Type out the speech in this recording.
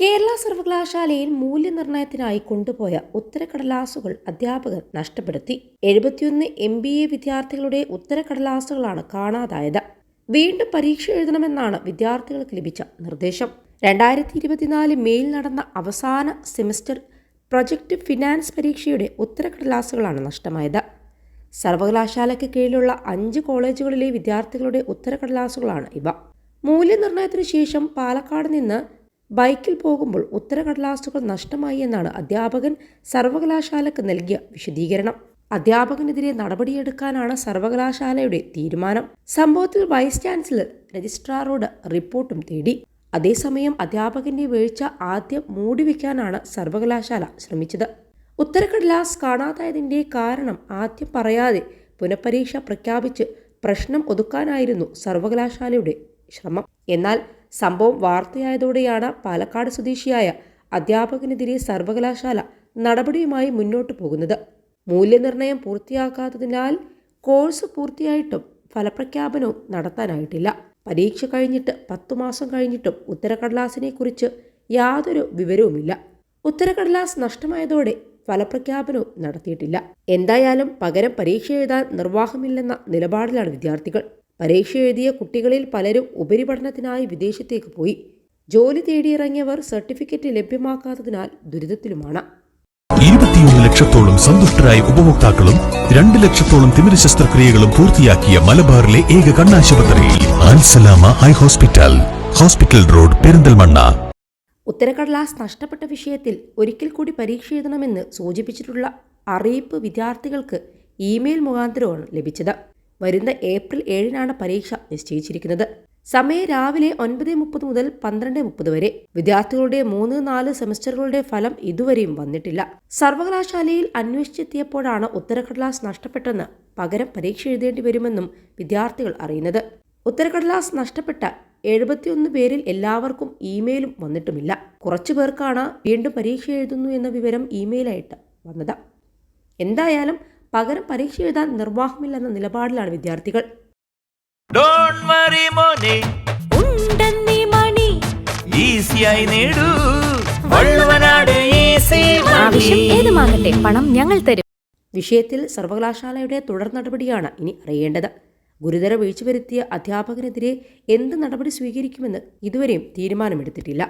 കേരള സർവകലാശാലയിൽ മൂല്യനിർണയത്തിനായി കൊണ്ടുപോയ ഉത്തരക്കടലാസുകൾ അധ്യാപകർ നഷ്ടപ്പെടുത്തി. എഴുപത്തിയൊന്ന് എം ബി എ വിദ്യാർത്ഥികളുടെ ഉത്തരക്കടലാസുകളാണ് കാണാതായത്. വീണ്ടും പരീക്ഷ എഴുതണമെന്നാണ് വിദ്യാർത്ഥികൾക്ക് ലഭിച്ച നിർദ്ദേശം. രണ്ടായിരത്തി ഇരുപത്തിനാല് മെയിൽ നടന്ന അവസാന സെമസ്റ്റർ പ്രൊജക്ട് ഫിനാൻസ് പരീക്ഷയുടെ ഉത്തരക്കടലാസുകളാണ് നഷ്ടമായത്. സർവകലാശാലയ്ക്ക് കീഴിലുള്ള അഞ്ച് കോളേജുകളിലെ വിദ്യാർത്ഥികളുടെ ഉത്തരക്കടലാസുകളാണ് ഇവ. മൂല്യനിർണയത്തിനു ശേഷം പാലക്കാട് നിന്ന് ബൈക്കിൽ പോകുമ്പോൾ ഉത്തരകടലാസുകൾ നഷ്ടമായി എന്നാണ് അധ്യാപകൻ സർവകലാശാലയ്ക്ക് നൽകിയ വിശദീകരണം. അധ്യാപകനെതിരെ നടപടിയെടുക്കാനാണ് സർവകലാശാലയുടെ തീരുമാനം. സംഭവത്തിൽ വൈസ് ചാൻസലർ രജിസ്ട്രാറോട് റിപ്പോർട്ടും തേടി. അതേസമയം അധ്യാപകന്റെ വീഴ്ച ആദ്യം മൂടിവെക്കാനാണ് സർവകലാശാല ശ്രമിച്ചത്. ഉത്തരക്കടലാസ് കാണാതായതിന്റെ കാരണം ആദ്യം പറയാതെ പുനഃപരീക്ഷ പ്രഖ്യാപിച്ച് പ്രശ്നം ഒതുക്കാനായിരുന്നു സർവകലാശാലയുടെ ശ്രമം. എന്നാൽ സംഭവം വാർത്തയായതോടെയാണ് പാലക്കാട് സ്വദേശിയായ അധ്യാപകനെതിരെ സർവകലാശാല നടപടിയുമായി മുന്നോട്ട് പോകുന്നത്. മൂല്യനിർണയം പൂർത്തിയാക്കാത്തതിനാൽ കോഴ്സ് പൂർത്തിയായിട്ടും ഫലപ്രഖ്യാപനവും നടത്താനായിട്ടില്ല. പരീക്ഷ കഴിഞ്ഞിട്ട് പത്തു മാസം കഴിഞ്ഞിട്ടും ഉത്തരക്കടലാസിനെക്കുറിച്ച് യാതൊരു വിവരവുമില്ല. ഉത്തരക്കടലാസ് നഷ്ടമായതോടെ ഫലപ്രഖ്യാപനവും നടത്തിയിട്ടില്ല. എന്തായാലും പകരം പരീക്ഷ എഴുതാൻ നിർവാഹമില്ലെന്ന നിലപാടിലാണ് വിദ്യാർത്ഥികൾ. പരീക്ഷ എഴുതിയ കുട്ടികളിൽ പലരും ഉപരിപഠനത്തിനായി വിദേശത്തേക്ക് പോയി. ജോലി തേടിയിറങ്ങിയവർ സർട്ടിഫിക്കറ്റ് ലഭ്യമാക്കാത്തതിനാൽ ദുരിതത്തിലുമാണ്. ഇരുപത്തിയൊന്ന് ലക്ഷത്തോളം സന്തുഷ്ടരായ ഉപഭോക്താക്കളും രണ്ട് ലക്ഷത്തോളം തിമിര ശസ്ത്രക്രിയകളും പൂർത്തിയാക്കിയ മലബാറിലെ ഏക കണ്ണാശുപത്രി ആൻസലാമ eye hospital hospital road Perinthalmanna. ഉത്തരക്കടലാസ് നഷ്ടപ്പെട്ട വിഷയത്തിൽ ഒരിക്കൽ കൂടി പരീക്ഷ എഴുതണമെന്ന് സൂചിപ്പിച്ചിട്ടുള്ള അറിയിപ്പ് വിദ്യാർത്ഥികൾക്ക് ഇമെയിൽ മുഖാന്തരമാണ് ലഭിച്ചത്. വരുന്ന ഏപ്രിൽ ഏഴിനാണ് പരീക്ഷ നിശ്ചയിച്ചിരിക്കുന്നത്. സമയം രാവിലെ ഒൻപത് മുപ്പത് മുതൽ പന്ത്രണ്ട് മുപ്പത് വരെ. വിദ്യാർത്ഥികളുടെ മൂന്ന് നാല് സെമസ്റ്ററുകളുടെ ഫലം ഇതുവരെയും വന്നിട്ടില്ല. സർവകലാശാലയിൽ അന്വേഷിച്ചെത്തിയപ്പോഴാണ് ഉത്തരക്കടലാസ് നഷ്ടപ്പെട്ടെന്ന് പകരം പരീക്ഷ എഴുതേണ്ടി വരുമെന്നും വിദ്യാർത്ഥികൾ അറിയുന്നത്. ഉത്തരക്കടലാസ് നഷ്ടപ്പെട്ട എഴുപത്തിയൊന്ന് പേരിൽ എല്ലാവർക്കും ഇമെയിലും വന്നിട്ടുമില്ല. കുറച്ചു പേർക്കാണ് വീണ്ടും പരീക്ഷ എഴുതുന്നു എന്ന വിവരം ഇമെയിലായിട്ട് വന്നത്. എന്തായാലും പകരം പരീക്ഷ എഴുതാൻ നിർവാഹമില്ലെന്ന നിലപാടിലാണ് വിദ്യാർത്ഥികൾ. ഡോണ്ട് വറി മോനെ. ഉണ്ടെന്നീ മണി. ഈസിയായി നേടൂ. വള്ളുവനാട് ഈസി ആവശ്യം ഏതുമാകട്ടെ പണം ഞങ്ങൾ തരും. വിഷയത്തിൽ സർവകലാശാലയുടെ തുടർ നടപടിയാണ് ഇനി അറിയേണ്ടത്. ഗുരുതര വീഴ്ച വരുത്തിയ അധ്യാപകനെതിരെ എന്ത് നടപടി സ്വീകരിക്കുമെന്ന് ഇതുവരെയും തീരുമാനമെടുത്തിട്ടില്ല.